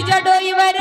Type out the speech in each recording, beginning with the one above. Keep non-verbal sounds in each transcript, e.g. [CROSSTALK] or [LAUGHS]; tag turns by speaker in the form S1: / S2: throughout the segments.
S1: तुझ्या डोईवर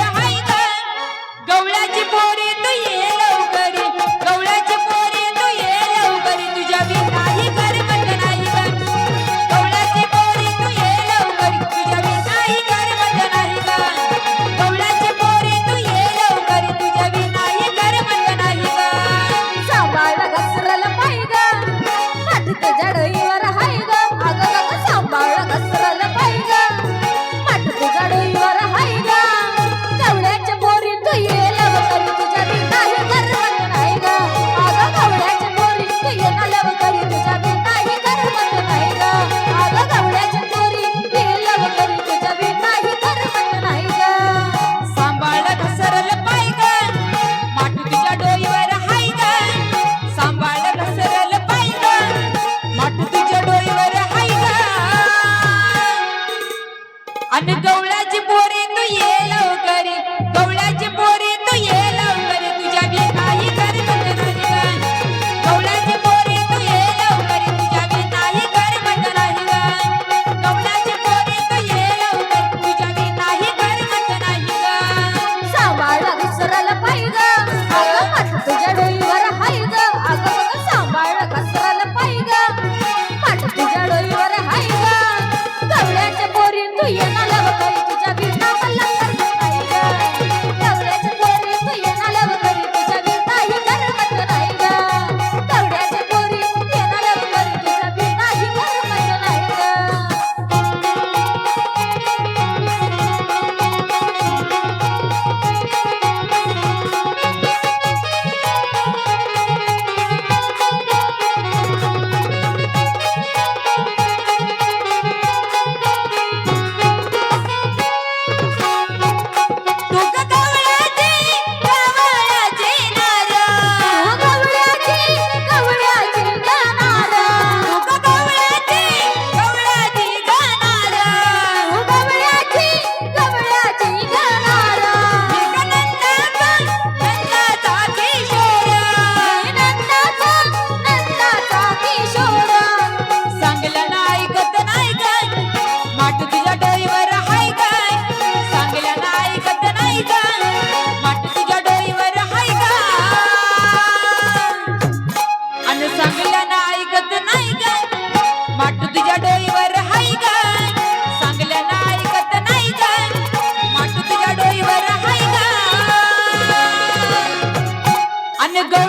S1: आणि गवळ्याची पोरी तू ये. अन गवळ्याचे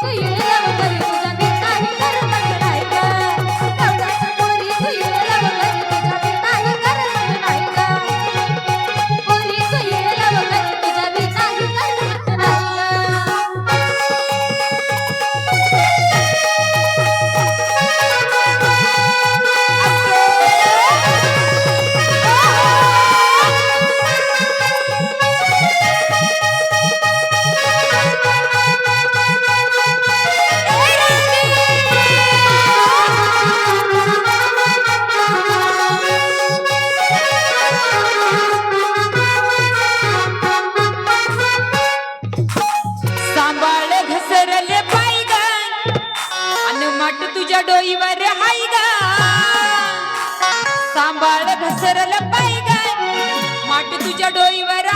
S1: 桂 [LAUGHS] 圆 तुझ्या डोईवर हाय गा. सांभाळ घसरलं पाय गा. माट तुझ्या डोईवर